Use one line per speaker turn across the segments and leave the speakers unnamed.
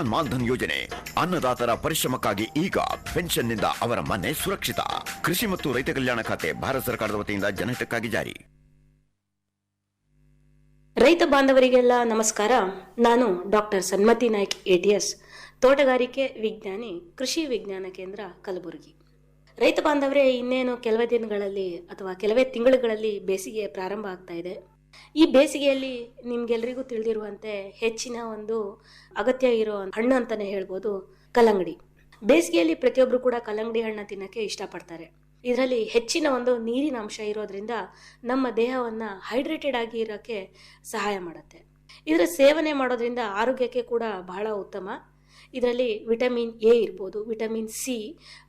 ಮಾನ್ಧನ್ ಯೋಜನೆ. ಅನ್ನದಾತರ ಪರಿಶ್ರಮಕ್ಕಾಗಿ ಈಗ ಪೆನ್ಷನ್ನಿಂದ ಅವರ ಮನೆ ಸುರಕ್ಷಿತ. ಕೃಷಿ ಮತ್ತು ರೈತ ಕಲ್ಯಾಣ ಖಾತೆ ಭಾರತ ಸರ್ಕಾರದ ವತಿಯಿಂದ ಜನಹಿತಕ್ಕಾಗಿ ಜಾರಿ.
ರೈತ ಬಾಂಧವರಿಗೆಲ್ಲ ನಮಸ್ಕಾರ. ನಾನು ಡಾಕ್ಟರ್ ಸನ್ಮತಿ ನಾಯ್ಕ್ ಎಟಿಎಸ್ ತೋಟಗಾರಿಕೆ ವಿಜ್ಞಾನಿ, ಕೃಷಿ ವಿಜ್ಞಾನ ಕೇಂದ್ರ, ಕಲಬುರಗಿ. ರೈತ ಬಾಂಧವರೇ, ಇನ್ನೇನು ಕೆಲವೇ ದಿನಗಳಲ್ಲಿ ಅಥವಾ ಕೆಲವೇ ತಿಂಗಳುಗಳಲ್ಲಿ ಬೇಸಿಗೆ ಪ್ರಾರಂಭ ಆಗ್ತಾ ಇದೆ. ಈ ಬೇಸಿಗೆಯಲ್ಲಿ ನಿಮ್ಗೆಲ್ರಿಗೂ ತಿಳಿದಿರುವಂತೆ ಹೆಚ್ಚಿನ ಒಂದು ಅಗತ್ಯ ಇರೋ ಹಣ್ಣು ಅಂತಾನೆ ಹೇಳ್ಬೋದು ಕಲ್ಲಂಗಡಿ. ಬೇಸಿಗೆಯಲ್ಲಿ ಪ್ರತಿಯೊಬ್ಬರು ಕೂಡ ಕಲ್ಲಂಗಡಿ ಹಣ್ಣು ತಿನ್ನಕ್ಕೆ ಇಷ್ಟಪಡ್ತಾರೆ. ಇದರಲ್ಲಿ ಹೆಚ್ಚಿನ ಒಂದು ನೀರಿನ ಅಂಶ ಇರೋದ್ರಿಂದ ನಮ್ಮ ದೇಹವನ್ನು ಹೈಡ್ರೇಟೆಡ್ ಆಗಿ ಇರೋಕ್ಕೆ ಸಹಾಯ ಮಾಡುತ್ತೆ. ಇದರ ಸೇವನೆ ಮಾಡೋದ್ರಿಂದ ಆರೋಗ್ಯಕ್ಕೆ ಕೂಡ ಬಹಳ ಉತ್ತಮ. ಇದರಲ್ಲಿ ವಿಟಮಿನ್ ಎ ಇರ್ಬೋದು, vitamin C,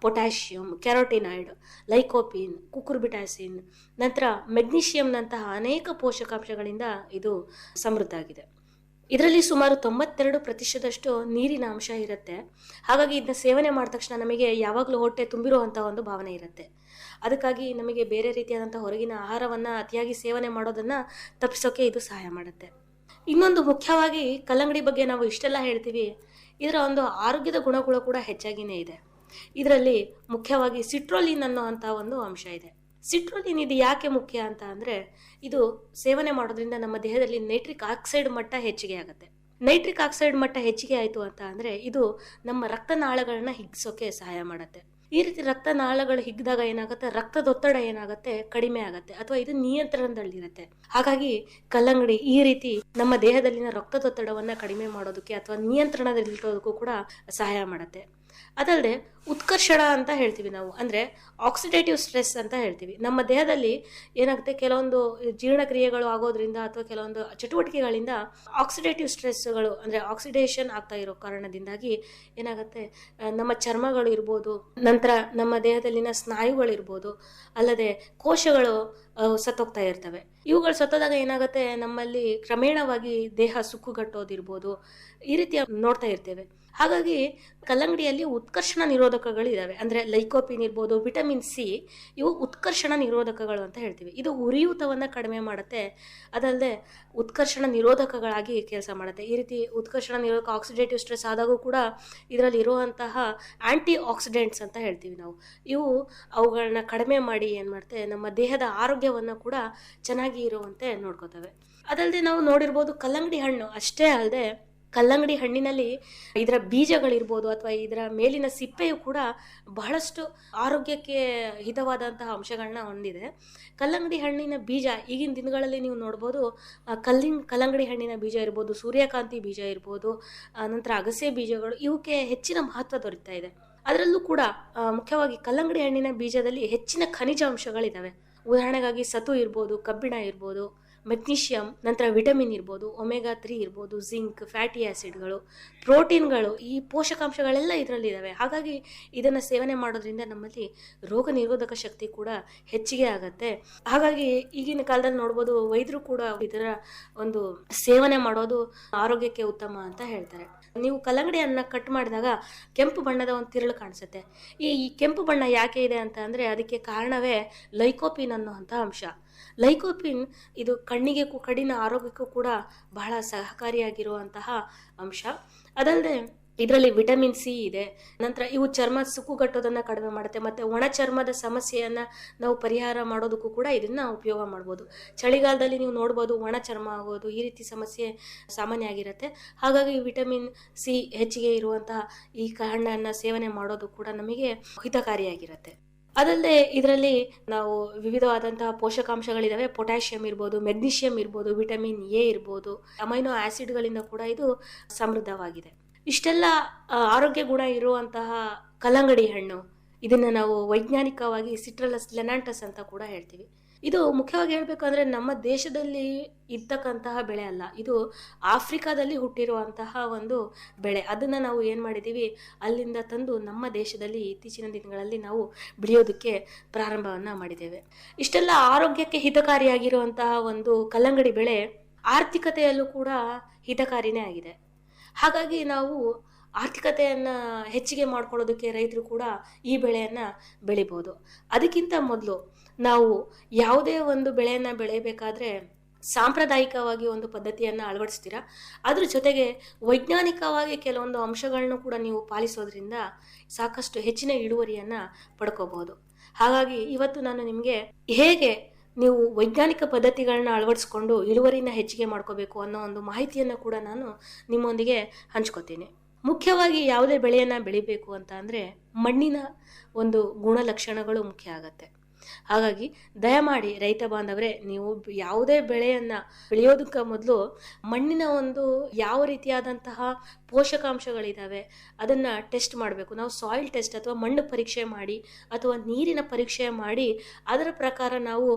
potassium, carotenoid, lycopene cucurbitacin ನಂತರ ಮೆಗ್ನೀಷಿಯಂನಂತಹ ಅನೇಕ ಪೋಷಕಾಂಶಗಳಿಂದ ಇದು ಸಮೃದ್ಧ ಆಗಿದೆ ಇದರಲ್ಲಿ ಸುಮಾರು ತೊಂಬತ್ತೆರಡು ಪ್ರತಿಶತದಷ್ಟು ನೀರಿನ ಅಂಶ ಇರುತ್ತೆ. ಹಾಗಾಗಿ ಇದನ್ನ ಸೇವನೆ ಮಾಡಿದ ತಕ್ಷಣ ನಮಗೆ ಯಾವಾಗಲೂ ಹೊಟ್ಟೆ ತುಂಬಿರುವಂಥ ಒಂದು ಭಾವನೆ ಇರುತ್ತೆ. ಅದಕ್ಕಾಗಿ ನಮಗೆ ಬೇರೆ ರೀತಿಯಾದಂಥ ಹೊರಗಿನ ಆಹಾರವನ್ನು ಅತಿಯಾಗಿ ಸೇವನೆ ಮಾಡೋದನ್ನು ತಪ್ಪಿಸೋಕೆ ಇದು ಸಹಾಯ ಮಾಡುತ್ತೆ. ಇನ್ನೊಂದು ಮುಖ್ಯವಾಗಿ ಕಲ್ಲಂಗಡಿ ಬಗ್ಗೆ ನಾವು ಇಷ್ಟೆಲ್ಲ ಹೇಳ್ತೀವಿ. ಇದರ ಒಂದು ಆರೋಗ್ಯದ ಗುಣಗಳು ಕೂಡ ಹೆಚ್ಚಾಗಿನೇ ಇದೆ. ಇದರಲ್ಲಿ ಮುಖ್ಯವಾಗಿ ಸಿಟ್ರೋಲಿನ್ ಅನ್ನೋ ಅಂಥ ಒಂದು ಅಂಶ ಇದೆ. ಸಿಟ್ರೋಲಿನ್ ಇದು ಯಾಕೆ ಮುಖ್ಯ ಅಂತ ಅಂದರೆ ಇದು ಸೇವನೆ ಮಾಡೋದ್ರಿಂದ ನಮ್ಮ ದೇಹದಲ್ಲಿ ನೈಟ್ರಿಕ್ ಆಕ್ಸೈಡ್ ಮಟ್ಟ ಹೆಚ್ಚಿಗೆ ಆಗುತ್ತೆ. ನೈಟ್ರಿಕ್ ಆಕ್ಸೈಡ್ ಮಟ್ಟ ಹೆಚ್ಚಿಗೆ ಆಯಿತು ಅಂತ ಅಂದರೆ ಇದು ನಮ್ಮ ರಕ್ತನಾಳಗಳನ್ನ ಹಿಗ್ಸೋಕೆ ಸಹಾಯ ಮಾಡುತ್ತೆ. ಈ ರೀತಿ ರಕ್ತನಾಳಗಳು ಹಿಗ್ದಾಗ ಏನಾಗುತ್ತೆ? ರಕ್ತದೊತ್ತಡ ಏನಾಗುತ್ತೆ? ಕಡಿಮೆ ಆಗುತ್ತೆ ಅಥವಾ ಇದು ನಿಯಂತ್ರಣದಲ್ಲಿರುತ್ತೆ. ಹಾಗಾಗಿ ಕಲ್ಲಂಗಡಿ ಈ ರೀತಿ ನಮ್ಮ ದೇಹದಲ್ಲಿನ ರಕ್ತದೊತ್ತಡವನ್ನ ಕಡಿಮೆ ಮಾಡೋದಕ್ಕೆ ಅಥವಾ ನಿಯಂತ್ರಣದಲ್ಲಿರೋದಕ್ಕೂ ಕೂಡ ಸಹಾಯ ಮಾಡುತ್ತೆ. ಅದಲ್ಲದೆ ಉತ್ಕರ್ಷಣ ಅಂತ ಹೇಳ್ತೀವಿ ನಾವು. ಅಂದರೆ ಆಕ್ಸಿಡೇಟಿವ್ ಸ್ಟ್ರೆಸ್ ಅಂತ ಹೇಳ್ತೀವಿ. ನಮ್ಮ ದೇಹದಲ್ಲಿ ಏನಾಗುತ್ತೆ? ಕೆಲವೊಂದು ಜೀರ್ಣಕ್ರಿಯೆಗಳು ಆಗೋದ್ರಿಂದ ಅಥವಾ ಕೆಲವೊಂದು ಚಟುವಟಿಕೆಗಳಿಂದ ಆಕ್ಸಿಡೇಟಿವ್ ಸ್ಟ್ರೆಸ್ಗಳು ಅಂದರೆ ಆಕ್ಸಿಡೇಷನ್ ಆಗ್ತಾ ಇರೋ ಕಾರಣದಿಂದಾಗಿ ಏನಾಗುತ್ತೆ? ನಮ್ಮ ಚರ್ಮಗಳು ಇರ್ಬೋದು, ನಂತರ ನಮ್ಮ ದೇಹದಲ್ಲಿನ ಸ್ನಾಯುಗಳಿರ್ಬೋದು ಅಲ್ಲದೆ ಕೋಶಗಳು ಸತ್ತೋಗ್ತಾ ಇರ್ತವೆ. ಇವುಗಳು ಸತ್ತೋದಾಗ ಏನಾಗುತ್ತೆ? ನಮ್ಮಲ್ಲಿ ಕ್ರಮೇಣವಾಗಿ ದೇಹ ಸುಕ್ಕುಗಟ್ಟೋದಿರ್ಬೋದು. ಈ ರೀತಿಯ ನೋಡ್ತಾ ಇರ್ತೇವೆ. ಹಾಗಾಗಿ ಕಲ್ಲಂಗಡಿಯಲ್ಲಿ ಉತ್ಕರ್ಷಣ ನಿರೋಧಕಗಳು ಇದ್ದಾವೆ ಅಂದರೆ ಲೈಕೋಪಿನ್ ಇರ್ಬೋದು, ವಿಟಮಿನ್ ಸಿ, ಇವು ಉತ್ಕರ್ಷಣ ನಿರೋಧಕಗಳು ಅಂತ ಹೇಳ್ತೀವಿ. ಇದು ಉರಿಯೂತವನ್ನು ಕಡಿಮೆ ಮಾಡುತ್ತೆ. ಅದಲ್ಲದೆ ಉತ್ಕರ್ಷಣ ನಿರೋಧಕಗಳಾಗಿ ಕೆಲಸ ಮಾಡುತ್ತೆ. ಈ ರೀತಿ ಉತ್ಕರ್ಷಣ ನಿರೋಧಕ ಆಕ್ಸಿಡೇಟಿವ್ ಸ್ಟ್ರೆಸ್ ಆದಾಗೂ ಕೂಡ ಇದರಲ್ಲಿ ಇರುವಂತಹ ಆ್ಯಂಟಿ ಆಕ್ಸಿಡೆಂಟ್ಸ್ ಅಂತ ಹೇಳ್ತೀವಿ ನಾವು. ಇವು ಅವುಗಳನ್ನ ಕಡಿಮೆ ಮಾಡಿ ಏನು ಮಾಡುತ್ತೆ ನಮ್ಮ ದೇಹದ ಆರೋಗ್ಯವನ್ನು ಕೂಡ ಚೆನ್ನಾಗಿ ಇರುವಂತೆ ನೋಡ್ಕೋತವೆ. ಅದಲ್ಲದೆ ನಾವು ನೋಡಿರ್ಬೋದು ಕಲ್ಲಂಗಡಿ ಹಣ್ಣು ಅಷ್ಟೇ ಅಲ್ಲದೆ ಕಲ್ಲಂಗಡಿ ಹಣ್ಣಿನಲ್ಲಿ ಇದರ ಬೀಜಗಳಿರ್ಬೋದು ಅಥವಾ ಇದರ ಮೇಲಿನ ಸಿಪ್ಪೆಯು ಕೂಡ ಬಹಳಷ್ಟು ಆರೋಗ್ಯಕ್ಕೆ ಹಿತವಾದಂತಹ ಅಂಶಗಳನ್ನ ಹೊಂದಿದೆ. ಕಲ್ಲಂಗಡಿ ಹಣ್ಣಿನ ಬೀಜ ಈಗಿನ ದಿನಗಳಲ್ಲಿ ನೀವು ನೋಡ್ಬೋದು ಕಲ್ಲಿನ ಕಲ್ಲಂಗಡಿ ಹಣ್ಣಿನ ಬೀಜ ಇರ್ಬೋದು, ಸೂರ್ಯಕಾಂತಿ ಬೀಜ ಇರ್ಬೋದು ನಂತರ ಅಗಸೆ ಬೀಜಗಳು ಇವಕ್ಕೆ ಹೆಚ್ಚಿನ ಮಹತ್ವ ದೊರೀತಾ ಇದೆ. ಅದರಲ್ಲೂ ಕೂಡ ಮುಖ್ಯವಾಗಿ ಕಲ್ಲಂಗಡಿ ಹಣ್ಣಿನ ಬೀಜದಲ್ಲಿ ಹೆಚ್ಚಿನ ಖನಿಜಾಂಶಗಳಿದ್ದಾವೆ ಉದಾಹರಣೆಗಾಗಿ ಸತು ಇರ್ಬೋದು, ಕಬ್ಬಿಣ ಇರ್ಬೋದು ಮೆಗ್ನೀಷಿಯಂ, ನಂತರ ವಿಟಮಿನ್ ಇರ್ಬೋದು, ಒಮೆಗಾ ತ್ರೀ ಇರ್ಬೋದು, ಜಿಂಕ್, ಫ್ಯಾಟಿ ಆ್ಯಸಿಡ್ಗಳು ಪ್ರೋಟೀನ್ಗಳು, ಈ ಪೋಷಕಾಂಶಗಳೆಲ್ಲ ಇದರಲ್ಲಿ ಇದ್ದಾವೆ ಹಾಗಾಗಿ ಇದನ್ನು ಸೇವನೆ ಮಾಡೋದ್ರಿಂದ ನಮ್ಮಲ್ಲಿ ರೋಗ ನಿರೋಧಕ ಶಕ್ತಿ ಕೂಡ ಹೆಚ್ಚಿಗೆ ಆಗುತ್ತೆ. ಹಾಗಾಗಿ ಈಗಿನ ಕಾಲದಲ್ಲಿ ನೋಡ್ಬೋದು ವೈದ್ಯರು ಕೂಡ ಇದರ ಒಂದು ಸೇವನೆ ಮಾಡೋದು ಆರೋಗ್ಯಕ್ಕೆ ಉತ್ತಮ ಅಂತ ಹೇಳ್ತಾರೆ. ನೀವು ಕಲ್ಲಂಗಡಿ ಅನ್ನ ಕಟ್ ಮಾಡಿದಾಗ ಕೆಂಪು ಬಣ್ಣದ ಒಂದು ತಿರುಳು ಕಾಣಿಸುತ್ತೆ. ಈ ಈ ಕೆಂಪು ಬಣ್ಣ ಯಾಕೆ ಇದೆ ಅಂತ ಅಂದರೆ ಅದಕ್ಕೆ ಕಾರಣವೇ ಲೈಕೋಪಿನ್ ಅನ್ನುವಂಥ ಅಂಶ. ಲೈಕೋಪಿನ್ ಇದು ಕಣ್ಣಿಗೆ ಕಡಿನ ಆರೋಗ್ಯಕ್ಕೂ ಕೂಡ ಬಹಳ ಸಹಕಾರಿಯಾಗಿರುವಂತಹ ಅಂಶ. ಅದಲ್ಲದೆ ಇದರಲ್ಲಿ ವಿಟಮಿನ್ ಸಿ ಇದೆ. ನಂತರ ಇವು ಚರ್ಮ ಸುಕ್ಕುಗಟ್ಟೋದನ್ನು ಕಡಿಮೆ ಮಾಡುತ್ತೆ. ಮತ್ತು ಒಣ ಚರ್ಮದ ಸಮಸ್ಯೆಯನ್ನು ನಾವು ಪರಿಹಾರ ಮಾಡೋದಕ್ಕೂ ಕೂಡ ಇದನ್ನು ಉಪಯೋಗ ಮಾಡ್ಬೋದು. ಚಳಿಗಾಲದಲ್ಲಿ ನೀವು ನೋಡ್ಬೋದು ಒಣ ಚರ್ಮ ಆಗೋದು ಈ ರೀತಿ ಸಮಸ್ಯೆ ಸಾಮಾನ್ಯ ಆಗಿರುತ್ತೆ ಹಾಗಾಗಿ ವಿಟಮಿನ್ ಸಿ ಹೆಚ್ಚಿಗೆ ಇರುವಂತಹ ಈ ಕ- ಹಣ್ಣನ್ನು ಸೇವನೆ ಮಾಡೋದು ಕೂಡ ನಮಗೆ ಹಿತಕಾರಿಯಾಗಿರುತ್ತೆ. ಅದಲ್ಲದೆ ಇದರಲ್ಲಿ ನಾವು ವಿವಿಧವಾದಂತಹ ಪೋಷಕಾಂಶಗಳಿದ್ದಾವೆ ಪೊಟ್ಯಾಷಿಯಂ ಇರ್ಬೋದು, ಮೆಗ್ನೀಷಿಯಂ ಇರ್ಬೋದು, ವಿಟಮಿನ್ ಎ ಇರ್ಬೋದು, ಅಮೈನೋ ಆಸಿಡ್ಗಳಿಂದ ಕೂಡ ಇದು ಸಮೃದ್ಧವಾಗಿದೆ. ಇಷ್ಟೆಲ್ಲ ಆರೋಗ್ಯ ಗುಣ ಇರುವಂತಹ ಕಲ್ಲಂಗಡಿ ಹಣ್ಣು, ಇದನ್ನು ನಾವು ವೈಜ್ಞಾನಿಕವಾಗಿ ಸಿಟ್ರಲಸ್ ಲೆನಾಂಟಸ್ ಅಂತ ಕೂಡ ಹೇಳ್ತೀವಿ. ಇದು ಮುಖ್ಯವಾಗಿ ಹೇಳಬೇಕು ಅಂದರೆ ನಮ್ಮ ದೇಶದಲ್ಲಿ ಇರ್ತಕ್ಕಂತಹ ಬೆಳೆ ಅಲ್ಲ. ಇದು ಆಫ್ರಿಕಾದಲ್ಲಿ ಹುಟ್ಟಿರುವಂತಹ ಒಂದು ಬೆಳೆ. ಅದನ್ನು ನಾವು ಏನು ಮಾಡಿದ್ದೀವಿ ಅಲ್ಲಿಂದ ತಂದು ನಮ್ಮ ದೇಶದಲ್ಲಿ ಇತ್ತೀಚಿನ ದಿನಗಳಲ್ಲಿ ನಾವು ಬೆಳೆಯೋದಕ್ಕೆ ಪ್ರಾರಂಭವನ್ನು ಮಾಡಿದ್ದೇವೆ. ಇಷ್ಟೆಲ್ಲ ಆರೋಗ್ಯಕ್ಕೆ ಹಿತಕಾರಿಯಾಗಿರುವಂತಹ ಒಂದು ಕಲ್ಲಂಗಡಿ ಬೆಳೆ ಆರ್ಥಿಕತೆಯಲ್ಲೂ ಕೂಡ ಹಿತಕಾರಿನೇ ಆಗಿದೆ. ಹಾಗಾಗಿ ನಾವು ಆರ್ಥಿಕತೆಯನ್ನು ಹೆಚ್ಚಿಗೆ ಮಾಡ್ಕೊಳ್ಳೋದಕ್ಕೆ ರೈತರು ಕೂಡ ಈ ಬೆಳೆಯನ್ನು ಬೆಳಿಬೋದು. ಅದಕ್ಕಿಂತ ಮೊದಲು ನಾವು ಯಾವುದೇ ಒಂದು ಬೆಳೆಯನ್ನು ಬೆಳೆಯಬೇಕಾದ್ರೆ ಸಾಂಪ್ರದಾಯಿಕವಾಗಿ ಒಂದು ಪದ್ಧತಿಯನ್ನು ಅಳವಡಿಸ್ತೀರಾ? ಅದ್ರ ಜೊತೆಗೆ ವೈಜ್ಞಾನಿಕವಾಗಿ ಕೆಲವೊಂದು ಅಂಶಗಳನ್ನು ಕೂಡ ನೀವು ಪಾಲಿಸೋದ್ರಿಂದ ಸಾಕಷ್ಟು ಹೆಚ್ಚಿನ ಇಳುವರಿಯನ್ನು ಪಡ್ಕೋಬಹುದು. ಹಾಗಾಗಿ ಇವತ್ತು ನಾನು ನಿಮಗೆ ಹೇಗೆ ನೀವು ವೈಜ್ಞಾನಿಕ ಪದ್ಧತಿಗಳನ್ನ ಅಳವಡಿಸ್ಕೊಂಡು ಇಳುವರಿನ ಹೆಚ್ಚಿಗೆ ಮಾಡ್ಕೋಬೇಕು ಅನ್ನೋ ಒಂದು ಮಾಹಿತಿಯನ್ನು ಕೂಡ ನಾನು ನಿಮ್ಮೊಂದಿಗೆ ಹಂಚ್ಕೋತೀನಿ. ಮುಖ್ಯವಾಗಿ ಯಾವುದೇ ಬೆಳೆಯನ್ನು ಬೆಳಿಬೇಕು ಅಂತ ಅಂದರೆ ಮಣ್ಣಿನ ಒಂದು ಗುಣಲಕ್ಷಣಗಳು ಮುಖ್ಯ ಆಗತ್ತೆ. ಹಾಗಾಗಿ ದಯಮಾಡಿ ರೈತ ಬಾಂಧವರೇ, ನೀವು ಯಾವುದೇ ಬೆಳೆಯನ್ನು ಬೆಳೆಯೋದಕ್ಕೆ ಮೊದಲು ಮಣ್ಣಿನ ಒಂದು ಯಾವ ರೀತಿಯಾದಂತಹ ಪೋಷಕಾಂಶಗಳಿದ್ದಾವೆ ಅದನ್ನು ಟೆಸ್ಟ್ ಮಾಡಬೇಕು. ನಾವು ಸಾಯಿಲ್ ಟೆಸ್ಟ್ ಅಥವಾ ಮಣ್ಣು ಪರೀಕ್ಷೆ ಮಾಡಿ ಅಥವಾ ನೀರಿನ ಪರೀಕ್ಷೆ ಮಾಡಿ ಅದರ ಪ್ರಕಾರ ನಾವು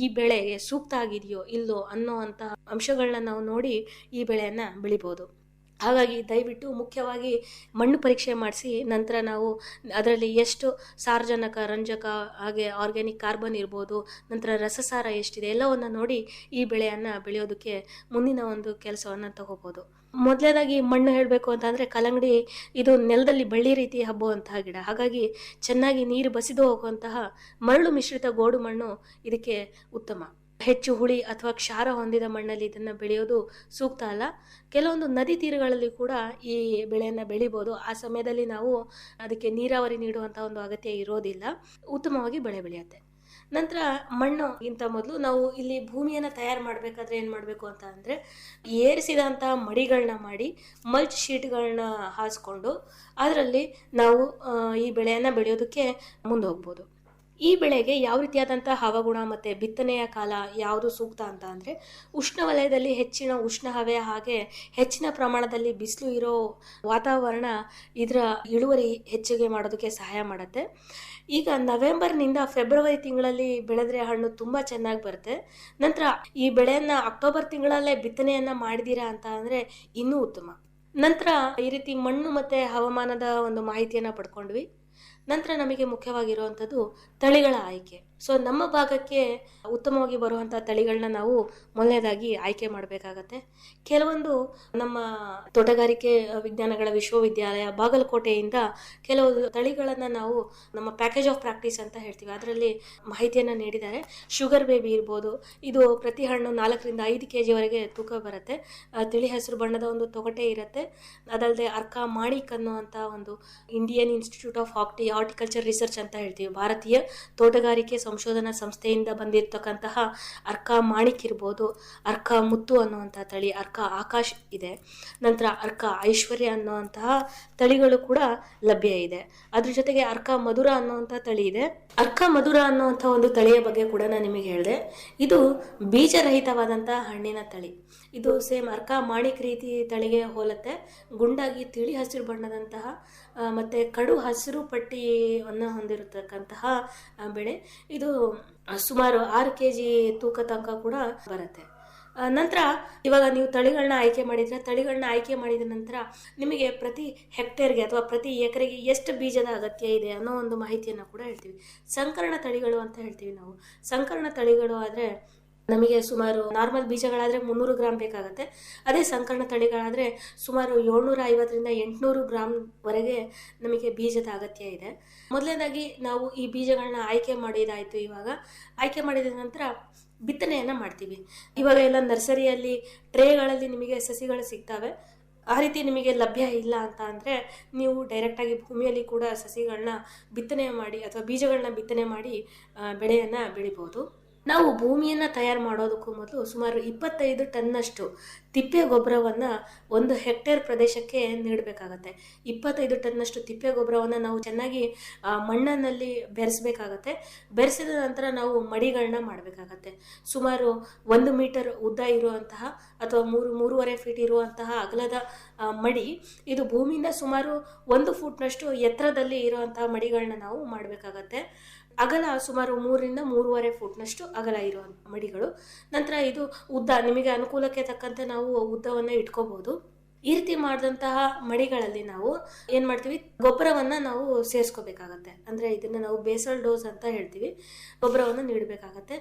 ಈ ಬೆಳೆಗೆ ಸೂಕ್ತ ಆಗಿದೆಯೋ ಇಲ್ಲೋ ಅನ್ನೋ ಅಂತಹ ಅಂಶಗಳನ್ನ ನಾವು ನೋಡಿ ಈ ಬೆಳೆಯನ್ನು ಬೆಳಿಬೋದು. ಹಾಗಾಗಿ ದಯವಿಟ್ಟು ಮುಖ್ಯವಾಗಿ ಮಣ್ಣು ಪರೀಕ್ಷೆ ಮಾಡಿಸಿ, ನಂತರ ನಾವು ಅದರಲ್ಲಿ ಎಷ್ಟು ಸಾರಜನಕ, ರಂಜಕ, ಹಾಗೆ ಆರ್ಗ್ಯಾನಿಕ್ ಕಾರ್ಬನ್ ಇರ್ಬೋದು, ನಂತರ ರಸಸಾರ ಎಷ್ಟಿದೆ, ಎಲ್ಲವನ್ನು ನೋಡಿ ಈ ಬೆಳೆಯನ್ನು ಬೆಳೆಯೋದಕ್ಕೆ ಮುಂದಿನ ಒಂದು ಕೆಲಸವನ್ನು ತಗೋಬೋದು. ಮೊದಲನೇದಾಗಿ ಮಣ್ಣು ಹೇಳಬೇಕು ಅಂತಂದರೆ ಕಲ್ಲಂಗಡಿ ಇದು ನೆಲದಲ್ಲಿ ಬಳ್ಳಿ ರೀತಿ ಹಬ್ಬುವಂತಹ ಗಿಡ. ಹಾಗಾಗಿ ಚೆನ್ನಾಗಿ ನೀರು ಬಸಿದು ಹೋಗುವಂತಹ ಮರಳು ಮಿಶ್ರಿತ ಗೋಡು ಮಣ್ಣು ಇದಕ್ಕೆ ಉತ್ತಮ. ಹೆಚ್ಚು ಹುಳಿ ಅಥವಾ ಕ್ಷಾರ ಹೊಂದಿದ ಮಣ್ಣಲ್ಲಿ ಇದನ್ನು ಬೆಳೆಯೋದು ಸೂಕ್ತ ಅಲ್ಲ. ಕೆಲವೊಂದು ನದಿ ತೀರಗಳಲ್ಲಿ ಕೂಡ ಈ ಬೆಳೆಯನ್ನು ಬೆಳಿಬೋದು. ಆ ಸಮಯದಲ್ಲಿ ನಾವು ಅದಕ್ಕೆ ನೀರಾವರಿ ನೀಡುವಂಥ ಒಂದು ಅಗತ್ಯ ಇರೋದಿಲ್ಲ. ಉತ್ತಮವಾಗಿ ಬೆಳೆ ಬೆಳೆಯುತ್ತೆ. ನಂತರ ಮಣ್ಣು ಇಂತ ಮೊದಲು ನಾವು ಇಲ್ಲಿ ಭೂಮಿಯನ್ನು ತಯಾರು ಮಾಡಬೇಕಾದ್ರೆ ಏನು ಮಾಡಬೇಕು ಅಂತ ಅಂದರೆ ಏರಿಸಿದಂಥ ಮಡಿಗಳನ್ನ ಮಾಡಿ ಮಲ್ಚ್ ಶೀಟ್ಗಳನ್ನ ಹಾಸ್ಕೊಂಡು ಅದರಲ್ಲಿ ನಾವು ಈ ಬೆಳೆಯನ್ನು ಬೆಳೆಯೋದಕ್ಕೆ ಮುಂದೆ ಹೋಗ್ಬೋದು ಈ ಬೆಳೆಗೆ ಯಾವ ರೀತಿಯಾದಂಥ ಹವಾಗುಣ ಮತ್ತು ಬಿತ್ತನೆಯ ಕಾಲ ಯಾವುದು ಸೂಕ್ತ ಅಂತ ಅಂದರೆ ಉಷ್ಣವಲಯದಲ್ಲಿ ಹೆಚ್ಚಿನ ಉಷ್ಣ ಹವೆ ಹಾಗೆ ಹೆಚ್ಚಿನ ಪ್ರಮಾಣದಲ್ಲಿ ಬಿಸಿಲು ಇರೋ ವಾತಾವರಣ ಇದರ ಇಳುವರಿ ಹೆಚ್ಚಿಗೆ ಮಾಡೋದಕ್ಕೆ ಸಹಾಯ ಮಾಡುತ್ತೆ. ಈಗ ನವೆಂಬರ್ನಿಂದ ಫೆಬ್ರವರಿ ತಿಂಗಳಲ್ಲಿ ಬೆಳೆದ್ರೆ ಹಣ್ಣು ತುಂಬ ಚೆನ್ನಾಗಿ ಬರುತ್ತೆ. ನಂತರ ಈ ಬೆಳೆಯನ್ನು ಅಕ್ಟೋಬರ್ ತಿಂಗಳಲ್ಲೇ ಬಿತ್ತನೆಯನ್ನು ಮಾಡಿದ್ದೀರಾ ಅಂತ ಅಂದರೆ ಇನ್ನೂ ಉತ್ತಮ. ನಂತರ ಈ ರೀತಿ ಮಣ್ಣು ಮತ್ತು ಹವಾಮಾನದ ಒಂದು ಮಾಹಿತಿಯನ್ನು ಪಡ್ಕೊಂಡ್ವಿ. ನಂತರ ನಮಗೆ ಮುಖ್ಯವಾಗಿರುವಂಥದ್ದು ತಳಿಗಳ ಆಯ್ಕೆ. ಸೊ ನಮ್ಮ ಭಾಗಕ್ಕೆ ಉತ್ತಮವಾಗಿ ಬರುವಂಥ ತಳಿಗಳನ್ನ ನಾವು ಮೊದಲನೇದಾಗಿ ಆಯ್ಕೆ ಮಾಡಬೇಕಾಗತ್ತೆ. ಕೆಲವೊಂದು ನಮ್ಮ ತೋಟಗಾರಿಕೆ ವಿಜ್ಞಾನಗಳ ವಿಶ್ವವಿದ್ಯಾಲಯ ಬಾಗಲಕೋಟೆಯಿಂದ ಕೆಲವು ತಳಿಗಳನ್ನು ನಾವು ನಮ್ಮ ಪ್ಯಾಕೇಜ್ ಆಫ್ ಪ್ರಾಕ್ಟೀಸ್ ಅಂತ ಹೇಳ್ತೀವಿ. ಅದರಲ್ಲಿ ಮಾಹಿತಿಯನ್ನು ನೀಡಿದ್ದಾರೆ. ಶುಗರ್ ಬೇಬಿ ಇರ್ಬೋದು, ಇದು ಪ್ರತಿ ಹಣ್ಣು ನಾಲ್ಕರಿಂದ ಐದು ಕೆ ಜಿವರೆಗೆ ತೂಕ ಬರುತ್ತೆ. ತಿಳಿ ಹಸಿರು ಬಣ್ಣದ ಒಂದು ತೊಗಟೆ ಇರುತ್ತೆ. ಅದಲ್ಲದೆ ಅರ್ಕ ಮಾಣಿಕ್ ಅನ್ನುವಂಥ ಒಂದು Indian institute of horti horticulture research ಅಂತ ಹೇಳ್ತೀವಿ. ಭಾರತೀಯ ತೋಟಗಾರಿಕೆ ಸಂಶೋಧನಾ ಸಂಸ್ಥೆಯಿಂದ ಬಂದಿರತಕ್ಕಂತಹ ಅರ್ಕ ಮಾಣಿಕ್ ಇರ್ಬೋದು, ಅರ್ಕ ಮುತ್ತು ಅನ್ನುವಂಥ ತಳಿ, ಅರ್ಕ ಆಕಾಶ್ ಇದೆ. ನಂತರ ಅರ್ಕ ಐಶ್ವರ್ಯ ಅನ್ನುವಂತಹ ತಳಿಗಳು ಕೂಡ ಲಭ್ಯ ಇದೆ. ಅದ್ರ ಜೊತೆಗೆ ಅರ್ಕ ಮಧುರ ಅನ್ನುವಂಥ ತಳಿ ಇದೆ. ಅರ್ಕ ಮಧುರ ಅನ್ನುವಂಥ ಒಂದು ತಳಿಯ ಬಗ್ಗೆ ಕೂಡ ನಾನು ನಿಮಗೆ ಹೇಳಿದೆ. ಇದು ಬೀಜರಹಿತವಾದಂಥ ಹಣ್ಣಿನ ತಳಿ. ಇದು ಸೇಮ್ ಅರ್ಕ ಮಾಣಿಕ್ ರೀತಿ ತಳಿಗೆ ಹೋಲತ್ತೆ. ಗುಂಡಾಗಿ ತಿಳಿ ಹಸಿರು ಬಣ್ಣದಂತಹ ಮತ್ತು ಕಡು ಹಸಿರು ಪಟ್ಟಿಯನ್ನು ಹೊಂದಿರತಕ್ಕಂತಹ ಬೆಳೆ. ಇದು ಸುಮಾರು ಆರು ಕೆ ಜಿ ತೂಕ ತನಕ ಕೂಡ ಬರುತ್ತೆ. ನಂತರ ಇವಾಗ ನೀವು ತಳಿಗಳನ್ನ ಆಯ್ಕೆ ಮಾಡಿದರೆ, ತಳಿಗಳನ್ನ ಆಯ್ಕೆ ಮಾಡಿದ ನಂತರ ನಿಮಗೆ ಪ್ರತಿ ಹೆಕ್ಟೇರ್ಗೆ ಅಥವಾ ಪ್ರತಿ ಎಕರೆಗೆ ಎಷ್ಟು ಬೀಜದ ಅಗತ್ಯ ಇದೆ ಅನ್ನೋ ಒಂದು ಮಾಹಿತಿಯನ್ನು ಕೂಡ ಹೇಳ್ತೀವಿ. ಸಂಕರಣ ತಳಿಗಳು ಅಂತ ಹೇಳ್ತೀವಿ ನಾವು. ಸಂಕರಣ ತಳಿಗಳು ಆದರೆ ನಮಗೆ ಸುಮಾರು ನಾರ್ಮಲ್ ಬೀಜಗಳಾದರೆ ಮುನ್ನೂರು ಗ್ರಾಮ್ ಬೇಕಾಗುತ್ತೆ. ಅದೇ ಸಂಕರ್ಣ ತಳಿಗಳಾದರೆ ಸುಮಾರು ಏಳ್ನೂರ ಐವತ್ತರಿಂದ ಎಂಟುನೂರು ಗ್ರಾಮ್ವರೆಗೆ ನಮಗೆ ಬೀಜದ ಅಗತ್ಯ ಇದೆ. ಮೊದಲನೇದಾಗಿ ನಾವು ಈ ಬೀಜಗಳನ್ನ ಆಯ್ಕೆ ಮಾಡಿದಾಯಿತು ಇವಾಗ. ಆಯ್ಕೆ ಮಾಡಿದ ನಂತರ ಬಿತ್ತನೆಯನ್ನು ಮಾಡ್ತೀವಿ. ಇವಾಗ ಎಲ್ಲ ನರ್ಸರಿಯಲ್ಲಿ, ಟ್ರೇಗಳಲ್ಲಿ ನಿಮಗೆ ಸಸಿಗಳು ಸಿಗ್ತವೆ. ಆ ರೀತಿ ನಿಮಗೆ ಲಭ್ಯ ಇಲ್ಲ ಅಂತ ಅಂದರೆ ನೀವು ಡೈರೆಕ್ಟಾಗಿ ಭೂಮಿಯಲ್ಲಿ ಕೂಡ ಸಸಿಗಳನ್ನ ಬಿತ್ತನೆ ಮಾಡಿ ಅಥವಾ ಬೀಜಗಳನ್ನ ಬಿತ್ತನೆ ಮಾಡಿ ಬೆಳೆಯನ್ನು ಬೆಳಿಬೋದು. ನಾವು ಭೂಮಿಯನ್ನು ತಯಾರು ಮಾಡೋದಕ್ಕೂ ಮೊದಲು ಸುಮಾರು ಇಪ್ಪತ್ತೈದು ಟನ್ನಷ್ಟು ತಿಪ್ಪೆ ಗೊಬ್ಬರವನ್ನು ಒಂದು ಹೆಕ್ಟೇರ್ ಪ್ರದೇಶಕ್ಕೆ ನೀಡಬೇಕಾಗತ್ತೆ. ಇಪ್ಪತ್ತೈದು ಟನ್ನಷ್ಟು ತಿಪ್ಪೆ ಗೊಬ್ಬರವನ್ನು ನಾವು ಚೆನ್ನಾಗಿ ಮಣ್ಣಿನಲ್ಲಿ ಬೆರೆಸಬೇಕಾಗತ್ತೆ. ಬೆರೆಸಿದ ನಂತರ ನಾವು ಮಡಿಗಳನ್ನ ಮಾಡಬೇಕಾಗತ್ತೆ. ಸುಮಾರು ಒಂದು ಮೀಟರ್ ಉದ್ದ ಇರುವಂತಹ ಅಥವಾ ಮೂರು, ಮೂರುವರೆ ಫೀಟ್ ಇರುವಂತಹ ಅಗಲದ ಮಡಿ, ಇದು ಭೂಮಿಯಿಂದ ಸುಮಾರು ಒಂದು ಫೂಟ್ನಷ್ಟು ಎತ್ತರದಲ್ಲಿ ಇರುವಂತಹ ಮಡಿಗಳನ್ನ ನಾವು ಮಾಡಬೇಕಾಗತ್ತೆ. ಅಗಲ ಸುಮಾರು ಮೂರರಿಂದ ಮೂರುವರೆ ಫುಟ್ನಷ್ಟು ಅಗಲ ಇರುವ ಮಡಿಗಳು. ನಂತರ ಇದು ಉದ್ದ, ನಿಮಗೆ ಅನುಕೂಲಕ್ಕೆ ತಕ್ಕಂತೆ ನಾವು ಉದ್ದವನ್ನು ಇಟ್ಕೋಬಹುದು ಈ ರೀತಿ ಮಾಡಿದಂತಹ ಮಡಿಗಳಲ್ಲಿ ನಾವು ಏನು ಮಾಡ್ತೀವಿ? ಗೊಬ್ಬರವನ್ನು ನಾವು ಸೇರಿಸ್ಕೋಬೇಕಾಗತ್ತೆ. ಅಂದರೆ ಇದನ್ನು ನಾವು ಬೇಸಲ್ ಡೋಸ್ ಅಂತ ಹೇಳ್ತೀವಿ. ಗೊಬ್ಬರವನ್ನು ನೀಡಬೇಕಾಗತ್ತೆ.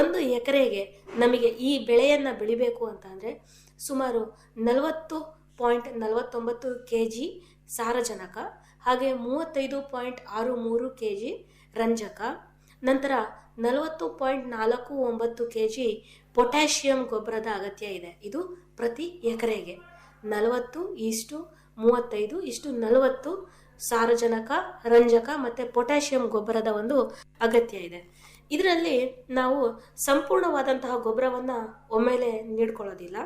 ಒಂದು ಎಕರೆಗೆ ನಮಗೆ ಈ ಬೆಳೆಯನ್ನು ಬೆಳಿಬೇಕು ಅಂತ ಸುಮಾರು ನಲವತ್ತು ಪಾಯಿಂಟ್ ನಲವತ್ತೊಂಬತ್ತು ಕೆ ಜಿ ಸಾರಜನಕ, ಹಾಗೆ ಮೂವತ್ತೈದು ಪಾಯಿಂಟ್ ಆರು ಮೂರು ಕೆ ಜಿ ರಂಜಕ, ನಂತರ ನಲವತ್ತು ಪಾಯಿಂಟ್ ನಾಲ್ಕು ಒಂಬತ್ತು ಕೆ ಜಿ ಪೊಟ್ಯಾಷಿಯಂ ಗೊಬ್ಬರದ ಅಗತ್ಯ ಇದೆ. ಇದು ಪ್ರತಿ ಎಕರೆಗೆ. ನಲವತ್ತು ಇಷ್ಟು ಮೂವತ್ತೈದು ಇಷ್ಟು ನಲವತ್ತು ಸಾರಜನಕ, ರಂಜಕ ಮತ್ತು ಪೊಟ್ಯಾಷಿಯಂ ಗೊಬ್ಬರದ ಒಂದು ಅಗತ್ಯ ಇದೆ. ಇದರಲ್ಲಿ ನಾವು ಸಂಪೂರ್ಣವಾದಂತಹ ಗೊಬ್ಬರವನ್ನು ಒಮ್ಮೆಲೆ ನೀಡ್ಕೊಳ್ಳೋದಿಲ್ಲ.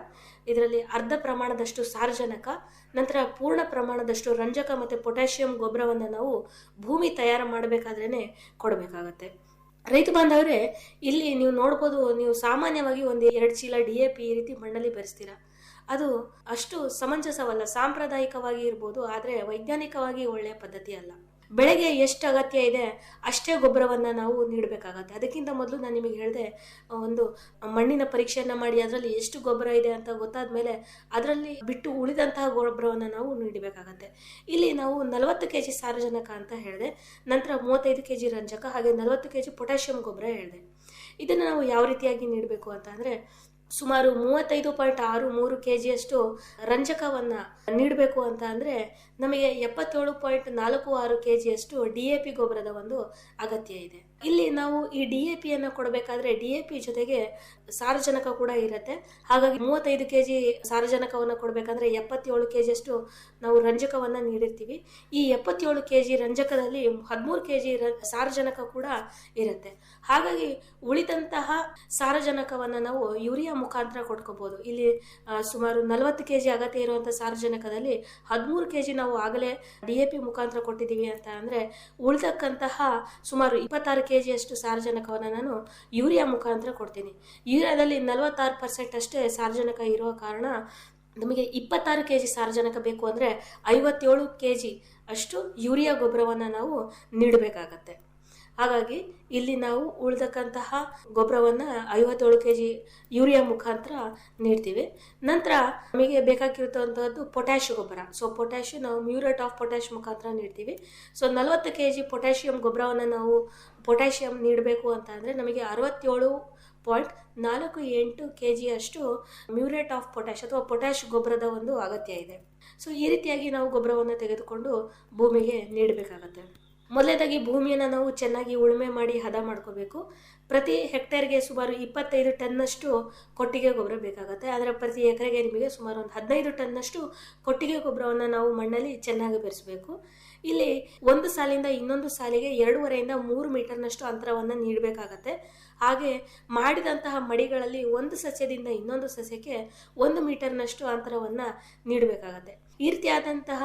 ಇದರಲ್ಲಿ ಅರ್ಧ ಪ್ರಮಾಣದಷ್ಟು ಸಾರಜನಕ, ನಂತರ ಪೂರ್ಣ ಪ್ರಮಾಣದಷ್ಟು ರಂಜಕ ಮತ್ತು ಪೊಟ್ಯಾಷಿಯಂ ಗೊಬ್ಬರವನ್ನು ನಾವು ಭೂಮಿ ತಯಾರು ಮಾಡಬೇಕಾದ್ರೇ ಕೊಡಬೇಕಾಗತ್ತೆ. ರೈತ ಬಾಂಧವರೇ, ಇಲ್ಲಿ ನೀವು ನೋಡ್ಬೋದು, ನೀವು ಸಾಮಾನ್ಯವಾಗಿ ಒಂದು ಎರಡು ಚೀಲ ಡಿ ಎ ಪಿ ಈ ರೀತಿ ಮಣ್ಣಲ್ಲಿ ಬೆರೆಸ್ತೀರ. ಅದು ಅಷ್ಟು ಸಮಂಜಸವಲ್ಲ, ಸಾಂಪ್ರದಾಯಿಕವಾಗಿ ಇರ್ಬೋದು, ಆದರೆ ವೈಜ್ಞಾನಿಕವಾಗಿ ಒಳ್ಳೆಯ ಪದ್ಧತಿ ಅಲ್ಲ. ಬೆಳೆಗೆ ಎಷ್ಟು ಅಗತ್ಯ ಇದೆ, ಅಷ್ಟೇ ಗೊಬ್ಬರವನ್ನು ನಾವು ನೀಡಬೇಕಾಗತ್ತೆ. ಅದಕ್ಕಿಂತ ಮೊದಲು ನಾನು ನಿಮಗೆ ಹೇಳಿದೆ ಒಂದು ಮಣ್ಣಿನ ಪರೀಕ್ಷೆಯನ್ನು ಮಾಡಿ ಅದರಲ್ಲಿ ಎಷ್ಟು ಗೊಬ್ಬರ ಇದೆ ಅಂತ ಗೊತ್ತಾದ ಮೇಲೆ ಅದರಲ್ಲಿ ಬಿಟ್ಟು ಉಳಿದಂತಹ ಗೊಬ್ಬರವನ್ನು ನಾವು ನೀಡಬೇಕಾಗತ್ತೆ. ಇಲ್ಲಿ ನಾವು ನಲವತ್ತು ಕೆ ಜಿ ಸಾರಜನಕ ಅಂತ ಹೇಳಿದೆ, ನಂತರ ಮೂವತ್ತೈದು ಕೆ ಜಿ ರಂಜಕ, ಹಾಗೆ ನಲವತ್ತು ಕೆ ಜಿ ಪೊಟ್ಯಾಷಿಯಂ ಗೊಬ್ಬರ ಹೇಳಿದೆ. ಇದನ್ನು ನಾವು ಯಾವ ರೀತಿಯಾಗಿ ನೀಡಬೇಕು ಅಂತ ಅಂದರೆ ಸುಮಾರು ಮೂವತ್ತೈದು ಪಾಯಿಂಟ್ ಆರು ಮೂರು ಕೆ ಜಿಯಷ್ಟು ರಂಜಕವನ್ನು ನೀಡಬೇಕು ಅಂತ ಅಂದರೆ ನಮಗೆ ಎಪ್ಪತ್ತೇಳು ಪಾಯಿಂಟ್ ನಾಲ್ಕು ಆರು ಕೆ ಜಿಯಷ್ಟು ಡಿ ಎ ಪಿ ಗೊಬ್ಬರದ ಒಂದು ಅಗತ್ಯ ಇದೆ. ಇಲ್ಲಿ ನಾವು ಈ ಡಿ ಎ ಪಿಯನ್ನು ಕೊಡಬೇಕಾದ್ರೆ ಡಿ ಎ ಪಿ ಜೊತೆಗೆ ಸಾರಜನಕ ಕೂಡ ಇರುತ್ತೆ. ಹಾಗಾಗಿ ಮೂವತ್ತೈದು ಕೆ ಜಿ ಸಾರಜನಕವನ್ನು ಕೊಡಬೇಕಂದ್ರೆ ಎಪ್ಪತ್ತೇಳು ಕೆ ಜಿಯಷ್ಟು ನಾವು ರಂಜಕವನ್ನು ನೀಡಿರ್ತೀವಿ. ಈ ಎಪ್ಪತ್ತೇಳು ಕೆ ಜಿ ರಂಜಕದಲ್ಲಿ ಹದಿಮೂರು ಕೆ ಜಿ ಸಾರಜನಕ ಕೂಡ ಇರುತ್ತೆ. ಹಾಗಾಗಿ ಉಳಿದಂತಹ ಸಾರಜನಕವನ್ನು ನಾವು ಯೂರಿಯಾ ಮುಖಾಂತರ ಕೊಟ್ಕೋಬೋದು ಇಲ್ಲಿ ಸುಮಾರು ನಲವತ್ತು ಕೆ ಜಿ ಅಗತ್ಯ ಇರುವಂಥ ಸಾರಜನಕದಲ್ಲಿ ಹದಿಮೂರು ಕೆ ಜಿ ನಾವು ಆಗಲೇ ಡಿ ಎ ಪಿ ಮುಖಾಂತರ ಕೊಟ್ಟಿದ್ದೀವಿ ಅಂತ ಅಂದರೆ ಉಳಿದಕ್ಕಂತಹ ಸುಮಾರು ಇಪ್ಪತ್ತಾರು ಕೆ ಜಿಯಷ್ಟು ಸಾರಜನಕವನ್ನು ನಾನು ಯೂರಿಯಾ ಮುಖಾಂತರ ಕೊಡ್ತೀನಿ. ಯೂರಿಯಾದಲ್ಲಿ ನಲವತ್ತಾರು ಪರ್ಸೆಂಟ್ ಅಷ್ಟೇ ಸಾರಜನಕ ಇರುವ ಕಾರಣ ನಮಗೆ ಇಪ್ಪತ್ತಾರು ಕೆ ಜಿ ಸಾರಜನಕ ಬೇಕು ಅಂದರೆ ಐವತ್ತೇಳು ಕೆ ಜಿ ಅಷ್ಟು ಯೂರಿಯಾ ಗೊಬ್ಬರವನ್ನು ನಾವು ನೀಡಬೇಕಾಗತ್ತೆ. ಹಾಗಾಗಿ ಇಲ್ಲಿ ನಾವು ಉಳಿದಕ್ಕಂತಹ ಗೊಬ್ಬರವನ್ನು ಐವತ್ತೇಳು ಕೆ ಜಿ ಯೂರಿಯಾ ಮುಖಾಂತರ ನೀಡ್ತೀವಿ. ನಂತರ ನಮಗೆ ಬೇಕಾಗಿರುವಂತಹದ್ದು ಪೊಟ್ಯಾಶ್ ಗೊಬ್ಬರ. ಸೊ ಪೊಟ್ಯಾಶ್ ನಾವು ಮ್ಯೂರೇಟ್ ಆಫ್ ಪೊಟ್ಯಾಶ್ ಮುಖಾಂತರ ನೀಡ್ತೀವಿ. ಸೊ ನಲವತ್ತು ಕೆ ಜಿ ಪೊಟ್ಯಾಷಿಯಂ ಗೊಬ್ಬರವನ್ನು ನಾವು ಪೊಟ್ಯಾಷಿಯಂ ನೀಡಬೇಕು ಅಂತ ಅಂದರೆ ನಮಗೆ ಅರವತ್ತೇಳು ಪಾಯಿಂಟ್ ನಾಲ್ಕು ಎಂಟು ಕೆ ಜಿಯಷ್ಟು ಮ್ಯೂರೇಟ್ ಆಫ್ ಪೊಟ್ಯಾಶ್ ಅಥವಾ ಪೊಟ್ಯಾಶ್ ಗೊಬ್ಬರದ ಒಂದು ಅಗತ್ಯ ಇದೆ. ಸೊ ಈ ರೀತಿಯಾಗಿ ನಾವು ಗೊಬ್ಬರವನ್ನು ತೆಗೆದುಕೊಂಡು ಭೂಮಿಗೆ ನೀಡಬೇಕಾಗತ್ತೆ. ಮೊದಲನೇದಾಗಿ ಭೂಮಿಯನ್ನು ನಾವು ಚೆನ್ನಾಗಿ ಉಳುಮೆ ಮಾಡಿ ಹದ ಮಾಡ್ಕೋಬೇಕು. ಪ್ರತಿ ಹೆಕ್ಟೇರ್ಗೆ ಸುಮಾರು ಇಪ್ಪತ್ತೈದು ಟನ್ನಷ್ಟು ಕೊಟ್ಟಿಗೆ ಗೊಬ್ಬರ ಬೇಕಾಗುತ್ತೆ. ಆದರೆ ಪ್ರತಿ ಎಕರೆಗೆ ನಿಮಗೆ ಸುಮಾರು ಒಂದು ಹದಿನೈದು ಟನ್ನಷ್ಟು ಕೊಟ್ಟಿಗೆ ಗೊಬ್ಬರವನ್ನು ನಾವು ಮಣ್ಣಲ್ಲಿ ಚೆನ್ನಾಗಿ ಬೆರೆಸಬೇಕು. ಇಲ್ಲಿ ಒಂದು ಸಾಲಿಂದ ಇನ್ನೊಂದು ಸಾಲಿಗೆ ಎರಡೂವರೆಯಿಂದ ಮೂರು ಮೀಟರ್ನಷ್ಟು ಅಂತರವನ್ನು ನೀಡಬೇಕಾಗತ್ತೆ. ಹಾಗೆ ಮಾಡಿದಂತಹ ಮಡಿಗಳಲ್ಲಿ ಒಂದು ಸಸ್ಯದಿಂದ ಇನ್ನೊಂದು ಸಸ್ಯಕ್ಕೆ ಒಂದು ಮೀಟರ್ನಷ್ಟು ಅಂತರವನ್ನು ನೀಡಬೇಕಾಗತ್ತೆ. ಈ ರೀತಿಯಾದಂತಹ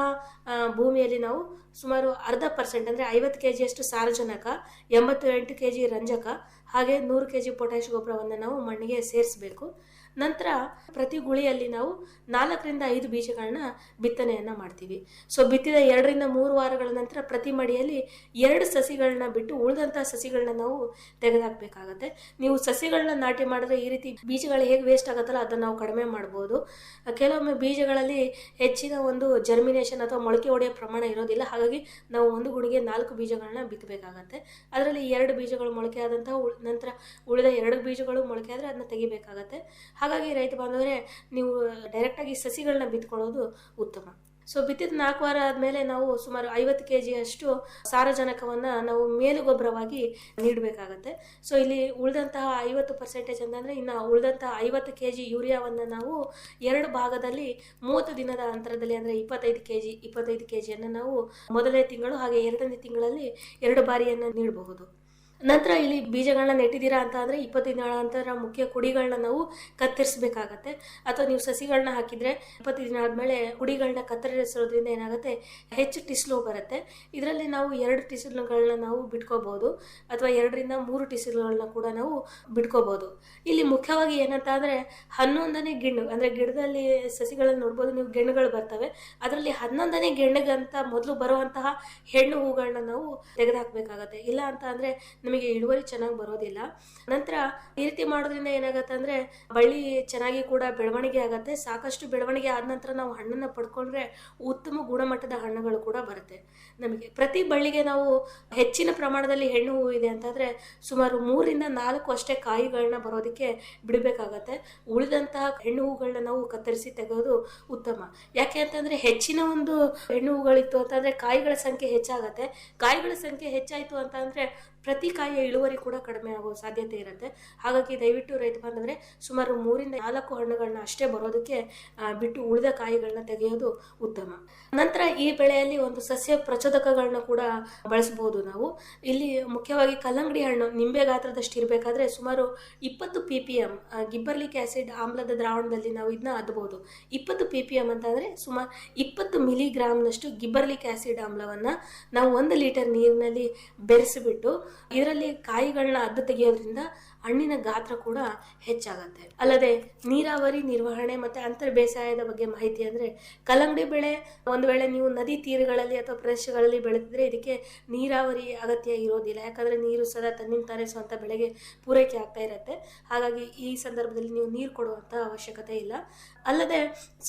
ಭೂಮಿಯಲ್ಲಿ ನಾವು ಸುಮಾರು ಅರ್ಧ ಪರ್ಸೆಂಟ್ ಅಂದರೆ ಐವತ್ತು ಕೆ ಜಿಯಷ್ಟು ಸಾರಜನಕ ಎಂಬತ್ತು ಎಂಟು ಕೆ ಜಿ ರಂಜಕ, ಹಾಗೆ ನೂರು ಕೆ ಜಿ ಪೊಟ್ಯಾಶ್ ಗೊಬ್ಬರವನ್ನು ನಾವು ಮಣ್ಣಿಗೆ ಸೇರಿಸಬೇಕು. ನಂತರ ಪ್ರತಿ ಗುಳಿಯಲ್ಲಿ ನಾವು ನಾಲ್ಕರಿಂದ ಐದು ಬೀಜಗಳನ್ನ ಬಿತ್ತನೆಯನ್ನ ಮಾಡ್ತೀವಿ. ಸೊ ಬಿತ್ತಿದ ಎರಡರಿಂದ ಮೂರು ವಾರಗಳ ನಂತರ ಪ್ರತಿ ಮಡಿಯಲ್ಲಿ ಎರಡು ಸಸಿಗಳನ್ನ ಬಿಟ್ಟು ಉಳಿದಂತಹ ಸಸಿಗಳನ್ನ ನಾವು ತೆಗೆದಾಕ್ಬೇಕಾಗತ್ತೆ. ನೀವು ಸಸಿಗಳನ್ನ ನಾಟಿ ಮಾಡಿದ್ರೆ ಈ ರೀತಿ ಬೀಜಗಳು ಹೇಗೆ ವೇಸ್ಟ್ ಆಗುತ್ತಲ್ಲ ಅದನ್ನು ನಾವು ಕಡಿಮೆ ಮಾಡ್ಬೋದು. ಕೆಲವೊಮ್ಮೆ ಬೀಜಗಳಲ್ಲಿ ಹೆಚ್ಚಿನ ಒಂದು ಜರ್ಮಿನೇಷನ್ ಅಥವಾ ಮೊಳಕೆ ಒಡೆಯ ಪ್ರಮಾಣ ಇರೋದಿಲ್ಲ. ಹಾಗಾಗಿ ನಾವು ಒಂದು ಗುಣಿಗೆ ನಾಲ್ಕು ಬೀಜಗಳನ್ನ ಬಿತ್ತಬೇಕಾಗತ್ತೆ. ಅದರಲ್ಲಿ ಎರಡು ಬೀಜಗಳು ಮೊಳಕೆ ಆದಂತಹ ನಂತರ ಉಳಿದ ಎರಡು ಬೀಜಗಳು ಮೊಳಕೆ ಆದರೆ ಅದನ್ನ ತೆಗಿಬೇಕಾಗತ್ತೆ. ಹಾಗಾಗಿ ರೈತ ಬಾಂಧವರೇ, ನೀವು ಡೈರೆಕ್ಟಾಗಿ ಸಸಿಗಳನ್ನ ಬಿತ್ಕೊಳ್ಳೋದು ಉತ್ತಮ. ಸೊ ಬಿತ್ತಿದ ನಾಲ್ಕು ವಾರ ಆದಮೇಲೆ ನಾವು ಸುಮಾರು ಐವತ್ತು ಕೆ ಜಿಯಷ್ಟು ಸಾರಜನಕವನ್ನು ನಾವು ಮೇಲು ಗೊಬ್ಬರವಾಗಿ ನೀಡಬೇಕಾಗತ್ತೆ. ಸೊ ಇಲ್ಲಿ ಉಳಿದಂತಹ ಐವತ್ತು ಪರ್ಸೆಂಟೇಜ್ ಅಂತಂದರೆ ಇನ್ನು ಉಳಿದಂತಹ ಐವತ್ತು ಕೆ ಜಿ ಯೂರಿಯಾವನ್ನು ನಾವು ಎರಡು ಭಾಗದಲ್ಲಿ ಮೂವತ್ತು ದಿನದ ಅಂತರದಲ್ಲಿ ಅಂದರೆ ಇಪ್ಪತ್ತೈದು ಕೆ ಜಿ ಇಪ್ಪತ್ತೈದು ಕೆ ಜಿಯನ್ನು ನಾವು ಮೊದಲನೇ ತಿಂಗಳು ಹಾಗೆ ಎರಡನೇ ತಿಂಗಳಲ್ಲಿ ಎರಡು ಬಾರಿಯನ್ನು ನೀಡಬಹುದು. ನಂತರ ಇಲ್ಲಿ ಬೀಜಗಳನ್ನ ನೆಟ್ಟಿದ್ದೀರಾ ಅಂತ ಅಂದರೆ ಇಪ್ಪತ್ತೈದು ನಂತರ ಮುಖ್ಯ ಕುಡಿಗಳನ್ನ ನಾವು ಕತ್ತರಿಸಬೇಕಾಗತ್ತೆ. ಅಥವಾ ನೀವು ಸಸಿಗಳನ್ನ ಹಾಕಿದರೆ ಇಪ್ಪತ್ತೈದು ದಿನ ಆದಮೇಲೆ ಕುಡಿಗಳನ್ನ ಕತ್ತರಿಸೋದ್ರಿಂದ ಏನಾಗುತ್ತೆ? ಹೆಚ್ಚು ಟಿಸ್ಲು ಬರುತ್ತೆ. ಇದರಲ್ಲಿ ನಾವು ಎರಡು ಟಿಸಿಲುಗಳನ್ನ ನಾವು ಬಿಟ್ಕೋಬಹುದು. ಅಥವಾ ಎರಡರಿಂದ ಮೂರು ಟಿಸಿಲುಗಳನ್ನ ಕೂಡ ನಾವು ಬಿಟ್ಕೋಬಹುದು. ಇಲ್ಲಿ ಮುಖ್ಯವಾಗಿ ಏನಂತ ಅಂದರೆ ಹನ್ನೊಂದನೇ ಗಿಣ್ಣು, ಅಂದರೆ ಗಿಡದಲ್ಲಿ ಸಸಿಗಳನ್ನು ನೋಡ್ಬೋದು, ನೀವು ಗೆಣ್ಣುಗಳು ಬರ್ತವೆ. ಅದರಲ್ಲಿ ಹನ್ನೊಂದನೇ ಗೆಣ್ಣಗಂತ ಮೊದಲು ಬರುವಂತಹ ಹೆಣ್ಣು ಹೂಗಳನ್ನ ನಾವು ತೆಗೆದುಹಾಕಬೇಕಾಗತ್ತೆ. ಇಲ್ಲ ಅಂತ ಅಂದರೆ ನಮಗೆ ಇಳುವರಿ ಚೆನ್ನಾಗಿ ಬರೋದಿಲ್ಲ. ನಂತರ ಈ ರೀತಿ ಮಾಡೋದ್ರಿಂದ ಏನಾಗುತ್ತೆ ಅಂದರೆ ಬಳ್ಳಿ ಚೆನ್ನಾಗಿ ಕೂಡ ಬೆಳವಣಿಗೆ ಆಗುತ್ತೆ. ಸಾಕಷ್ಟು ಬೆಳವಣಿಗೆ ಆದ ನಂತರ ನಾವು ಹಣ್ಣನ್ನು ಪಡ್ಕೊಂಡ್ರೆ ಉತ್ತಮ ಗುಣಮಟ್ಟದ ಹಣ್ಣುಗಳು ಕೂಡ ಬರುತ್ತೆ. ನಮಗೆ ಪ್ರತಿ ಬಳ್ಳಿಗೆ ನಾವು ಹೆಚ್ಚಿನ ಪ್ರಮಾಣದಲ್ಲಿ ಹೆಣ್ಣು ಹೂವು ಇದೆ ಅಂತಂದರೆ ಸುಮಾರು ಮೂರಿಂದ ನಾಲ್ಕು ಅಷ್ಟೇ ಕಾಯಿಗಳನ್ನ ಬರೋದಕ್ಕೆ ಬಿಡಬೇಕಾಗತ್ತೆ. ಉಳಿದಂತಹ ಹೆಣ್ಣು ಹೂಗಳನ್ನ ನಾವು ಕತ್ತರಿಸಿ ತೆಗೆಯೋದು ಉತ್ತಮ. ಯಾಕೆ ಅಂತಂದರೆ ಹೆಚ್ಚಿನ ಒಂದು ಹೆಣ್ಣು ಹೂಗಳಿತ್ತು ಅಂತಂದರೆ ಕಾಯಿಗಳ ಸಂಖ್ಯೆ ಹೆಚ್ಚಾಗತ್ತೆ. ಕಾಯಿಗಳ ಸಂಖ್ಯೆ ಹೆಚ್ಚಾಯಿತು ಅಂತಂದರೆ ಪ್ರತಿ ಕಾಯಿಯ ಇಳುವರಿ ಕೂಡ ಕಡಿಮೆ ಆಗೋ ಸಾಧ್ಯತೆ ಇರುತ್ತೆ. ಹಾಗಾಗಿ ದಯವಿಟ್ಟು ರೈತ ಬಾಂಧವರೇ, ಸುಮಾರು ಮೂರಿಂದ ನಾಲ್ಕು ಹಣ್ಣುಗಳನ್ನ ಅಷ್ಟೇ ಬರೋದಕ್ಕೆ ಬಿಟ್ಟು ಉಳಿದ ಕಾಯಿಗಳನ್ನ ತೆಗೆಯೋದು ಉತ್ತಮ. ನಂತರ ಈ ಬೆಳೆಯಲ್ಲಿ ಒಂದು ಸಸ್ಯ ಪ್ರಚೋದಕಗಳನ್ನ ಕೂಡ ಬಳಸಬಹುದು ನಾವು. ಇಲ್ಲಿ ಮುಖ್ಯವಾಗಿ ಕಲ್ಲಂಗಡಿ ಹಣ್ಣು ನಿಂಬೆ ಗಾತ್ರದಷ್ಟು ಇರಬೇಕಾದ್ರೆ ಸುಮಾರು ಇಪ್ಪತ್ತು P P M gibberellic acid ಆಮ್ಲದ ದ್ರಾವಣದಲ್ಲಿ ನಾವು ಇದನ್ನ ಅದ್ಬಹುದು ಇಪ್ಪತ್ತು ಪಿ ಪಿ ಎಂ ಅಂತಂದರೆ ಸುಮಾರು ಇಪ್ಪತ್ತು ಮಿಲಿಗ್ರಾಮ್ನಷ್ಟು ಗಿಬ್ಬರ್ಲಿಕ್ ಆಸಿಡ್ ಆಮ್ಲವನ್ನು ನಾವು ಒಂದು ಲೀಟರ್ ನೀರಿನಲ್ಲಿ ಬೆರೆಸಿಬಿಟ್ಟು ಇದರಲ್ಲಿ ಕಾಯಿಗಳನ್ನ ಅದ್ದು ತೆಗೆಯೋದ್ರಿಂದ ಹಣ್ಣಿನ ಗಾತ್ರ ಕೂಡ ಹೆಚ್ಚಾಗತ್ತೆ. ಅಲ್ಲದೆ ನೀರಾವರಿ ನಿರ್ವಹಣೆ ಮತ್ತು ಅಂತರ್ ಬೇಸಾಯದ ಬಗ್ಗೆ ಮಾಹಿತಿ ಅಂದರೆ ಕಲ್ಲಂಗಡಿ ಬೆಳೆ ಒಂದು ವೇಳೆ ನೀವು ನದಿ ತೀರಗಳಲ್ಲಿ ಅಥವಾ ಪ್ರದೇಶಗಳಲ್ಲಿ ಬೆಳೆದಿದ್ರೆ ಇದಕ್ಕೆ ನೀರಾವರಿ ಅಗತ್ಯ ಇರೋದಿಲ್ಲ. ಯಾಕಂದರೆ ನೀರು ಸದಾ ತನ್ನಿಂದ ತಾನೇ ಸ್ವಂತ ಬೆಳೆಗೆ ಪೂರೈಕೆ ಆಗ್ತಾ ಇರುತ್ತೆ. ಹಾಗಾಗಿ ಈ ಸಂದರ್ಭದಲ್ಲಿ ನೀವು ನೀರು ಕೊಡುವಂಥ ಅವಶ್ಯಕತೆ ಇಲ್ಲ. ಅಲ್ಲದೆ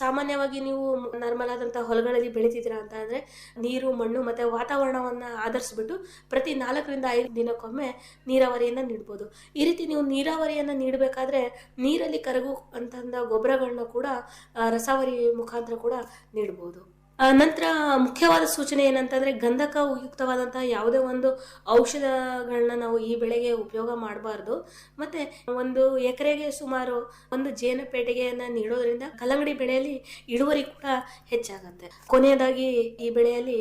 ಸಾಮಾನ್ಯವಾಗಿ ನೀವು ನಾರ್ಮಲ್ ಆದಂಥ ಹೊಲಗಳಲ್ಲಿ ಬೆಳಿತಿದ್ದೀರಾ ಅಂತ ಅಂದರೆ ನೀರು, ಮಣ್ಣು ಮತ್ತು ವಾತಾವರಣವನ್ನು ಆಧರಿಸ್ಬಿಟ್ಟು ಪ್ರತಿ ನಾಲ್ಕರಿಂದ ಐದು ದಿನಕ್ಕೊಮ್ಮೆ ನೀರಾವರಿಯನ್ನು ನೀಡ್ಬೋದು. ಈ ರೀತಿ ನೀವು ನೀರಾವರಿಯನ್ನು ನೀಡಬೇಕಾದ್ರೆ ನೀರಲ್ಲಿ ಕರಗು ಅಂತಂದ ಗೊಬ್ಬರಗಳನ್ನ ಕೂಡ ರಸಾವರಿ ಮುಖಾಂತರ ಕೂಡ ನೀಡ್ಬೋದು. ನಂತರ ಮುಖ್ಯವಾದ ಸೂಚನೆ ಏನಂತಂದ್ರೆ ಗಂಧಕ ಉಪಯುಕ್ತವಾದಂತಹ ಯಾವುದೇ ಒಂದು ಔಷಧಗಳನ್ನ ನಾವು ಈ ಬೆಳೆಗೆ ಉಪಯೋಗ ಮಾಡಬಾರ್ದು. ಮತ್ತೆ ಒಂದು ಎಕರೆಗೆ ಸುಮಾರು ಒಂದು ಜೇನು ಪೇಟೆಗೆಯನ್ನ ನೀಡೋದ್ರಿಂದ ಕಲ್ಲಂಗಡಿ ಬೆಳೆಯಲ್ಲಿ ಇಳುವರಿ ಕೂಡ ಹೆಚ್ಚಾಗುತ್ತೆ. ಕೊನೆಯದಾಗಿ ಈ ಬೆಳೆಯಲ್ಲಿ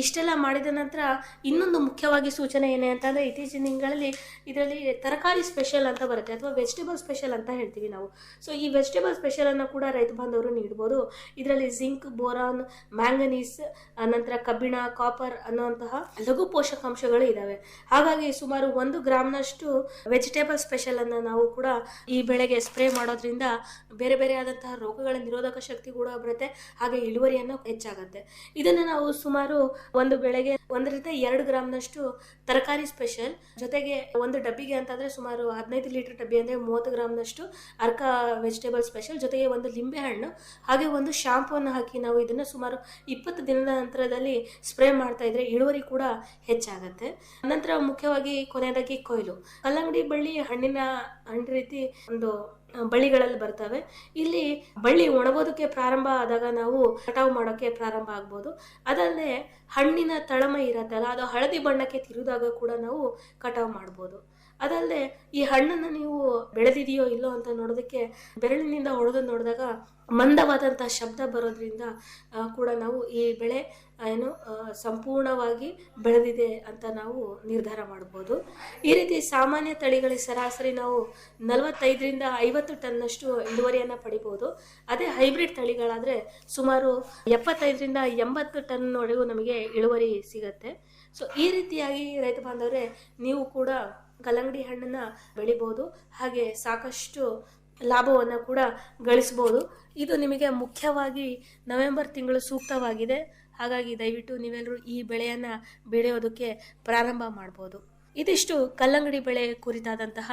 ಇಷ್ಟೆಲ್ಲ ಮಾಡಿದ ನಂತರ ಇನ್ನೊಂದು ಮುಖ್ಯವಾಗಿ ಸೂಚನೆ ಏನೇ ಅಂತಂದರೆ ಇತ್ತೀಚಿನ ದಿನಗಳಲ್ಲಿ ಇದರಲ್ಲಿ ತರಕಾರಿ ಸ್ಪೆಷಲ್ ಅಂತ ಬರುತ್ತೆ, ಅಥವಾ ವೆಜಿಟೇಬಲ್ ಸ್ಪೆಷಲ್ ಅಂತ ಹೇಳ್ತೀವಿ ನಾವು. ಸೊ ಈ ವೆಜಿಟೇಬಲ್ ಸ್ಪೆಷಲನ್ನು ಕೂಡ ರೈತ ಬಾಂಧವರು ನೀಡ್ಬೋದು. ಇದರಲ್ಲಿ ಜಿಂಕ್ ಬೋರಾನ್ ಮ್ಯಾಂಗನೀಸ್ ನಂತರ ಕಬ್ಬಿಣ ಕಾಪರ್ ಅನ್ನುವಂತಹ ಲಘು ಪೋಷಕಾಂಶಗಳು ಇದ್ದಾವೆ ಹಾಗಾಗಿ ಸುಮಾರು ಒಂದು ಗ್ರಾಮ್ನಷ್ಟು ವೆಜಿಟೇಬಲ್ ಸ್ಪೆಷಲ್ ಅನ್ನು ನಾವು ಕೂಡ ಈ ಬೆಳೆಗೆ ಸ್ಪ್ರೇ ಮಾಡೋದ್ರಿಂದ ಬೇರೆ ಬೇರೆ ಆದಂತಹ ರೋಗಗಳ ನಿರೋಧಕ ಶಕ್ತಿ ಕೂಡ ಬರುತ್ತೆ, ಹಾಗೆ ಇಳುವರಿಯನ್ನು ಹೆಚ್ಚಾಗುತ್ತೆ. ಇದನ್ನು ನಾವು ಸುಮಾರು ಒಂದು ಬೆಳೆಗೆ ಒಂದರಿಂದ ಎರಡು ಗ್ರಾಮ್ನಷ್ಟು ತರಕಾರಿ ಸ್ಪೆಷಲ್. ಜೊತೆಗೆ ಒಂದು ಡಬ್ಬಿಗೆ ಅಂತಂದ್ರೆ ಸುಮಾರು ಹದಿನೈದು ಲೀಟರ್ ಡಬ್ಬಿ ಅಂದ್ರೆ ಮೂವತ್ತು ಗ್ರಾಮ್ನಷ್ಟು ಅರ್ಕ ವೆಜಿಟೇಬಲ್ ಸ್ಪೆಷಲ್ ಜೊತೆಗೆ ಒಂದು ಲಿಂಬೆ ಹಣ್ಣು, ಹಾಗೆ ಒಂದು ಶಾಂಪೂವನ್ನು ಹಾಕಿ ನಾವು ಇದನ್ನ ಸುಮಾರು ಇಪ್ಪತ್ತು ದಿನದ ನಂತರದಲ್ಲಿ ಸ್ಪ್ರೇ ಮಾಡ್ತಾ ಇದ್ರೆ ಇಳುವರಿ ಕೂಡ ಹೆಚ್ಚಾಗತ್ತೆ. ನಂತರ ಮುಖ್ಯವಾಗಿ ಕೊನೆಯದಾಗಿ ಕೊಯ್ಲು. ಕಲ್ಲಂಗಡಿ ಬಳ್ಳಿ ಹಣ್ಣಿನ ಹಣ್ಣು ರೀತಿ ಒಂದು ಬಳ್ಳಿಗಳಲ್ಲಿ ಬರ್ತವೆ. ಇಲ್ಲಿ ಬಳ್ಳಿ ಒಣಗೋದಕ್ಕೆ ಪ್ರಾರಂಭ ಆದಾಗ ನಾವು ಕಟಾವು ಮಾಡೋಕ್ಕೆ ಪ್ರಾರಂಭ ಆಗ್ಬೋದು. ಅದಲ್ಲದೆ ಹಣ್ಣಿನ ತಳಮೈ ಇರತ್ತಲ್ಲ, ಅದು ಹಳದಿ ಬಣ್ಣಕ್ಕೆ ತಿರುದಾಗ ಕೂಡ ನಾವು ಕಟಾವು ಮಾಡ್ಬೋದು. ಅದಲ್ಲದೆ ಈ ಹಣ್ಣನ್ನು ನೀವು ಬೆಳೆದಿದೆಯೋ ಇಲ್ಲೋ ಅಂತ ನೋಡೋದಕ್ಕೆ ಬೆರಳಿನಿಂದ ಹೊಡೆದು ನೋಡಿದಾಗ ಮಂದವಾದಂಥ ಶಬ್ದ ಬರೋದ್ರಿಂದ ಕೂಡ ನಾವು ಈ ಬೆಳೆ ಏನು ಸಂಪೂರ್ಣವಾಗಿ ಬೆಳೆದಿದೆ ಅಂತ ನಾವು ನಿರ್ಧಾರ ಮಾಡ್ಬೋದು. ಈ ರೀತಿ ಸಾಮಾನ್ಯ ತಳಿಗಳಿಗೆ ಸರಾಸರಿ ನಾವು ನಲವತ್ತೈದರಿಂದ ಐವತ್ತು ಟನ್ನಷ್ಟು ಇಳುವರಿಯನ್ನು ಪಡಿಬೋದು. ಅದೇ ಹೈಬ್ರಿಡ್ ತಳಿಗಳಾದರೆ ಸುಮಾರು ಎಪ್ಪತ್ತೈದರಿಂದ ಎಂಬತ್ತು ಟನ್ವರೆಗೂ ನಮಗೆ ಇಳುವರಿ ಸಿಗತ್ತೆ. ಸೊ ಈ ರೀತಿಯಾಗಿ ರೈತ ಬಾಂಧವರೇ, ನೀವು ಕೂಡ ಕಲ್ಲಂಗಡಿ ಹಣ್ಣನ್ನು ಬೆಳಿಬೋದು. ಹಾಗೆ ಸಾಕಷ್ಟು ಲಾಭವನ್ನು ಕೂಡ ಗಳಿಸ್ಬೋದು. ಇದು ನಿಮಗೆ ಮುಖ್ಯವಾಗಿ ನವೆಂಬರ್ ತಿಂಗಳು ಸೂಕ್ತವಾಗಿದೆ. ಹಾಗಾಗಿ ದಯವಿಟ್ಟು ನೀವೆಲ್ಲರೂ ಈ ಬೆಳೆಯನ್ನು ಬೆಳೆಯೋದಕ್ಕೆ ಪ್ರಾರಂಭ ಮಾಡ್ಬೋದು. ಇದಿಷ್ಟು ಕಲ್ಲಂಗಡಿ ಬೆಳೆ ಕುರಿತಾದಂತಹ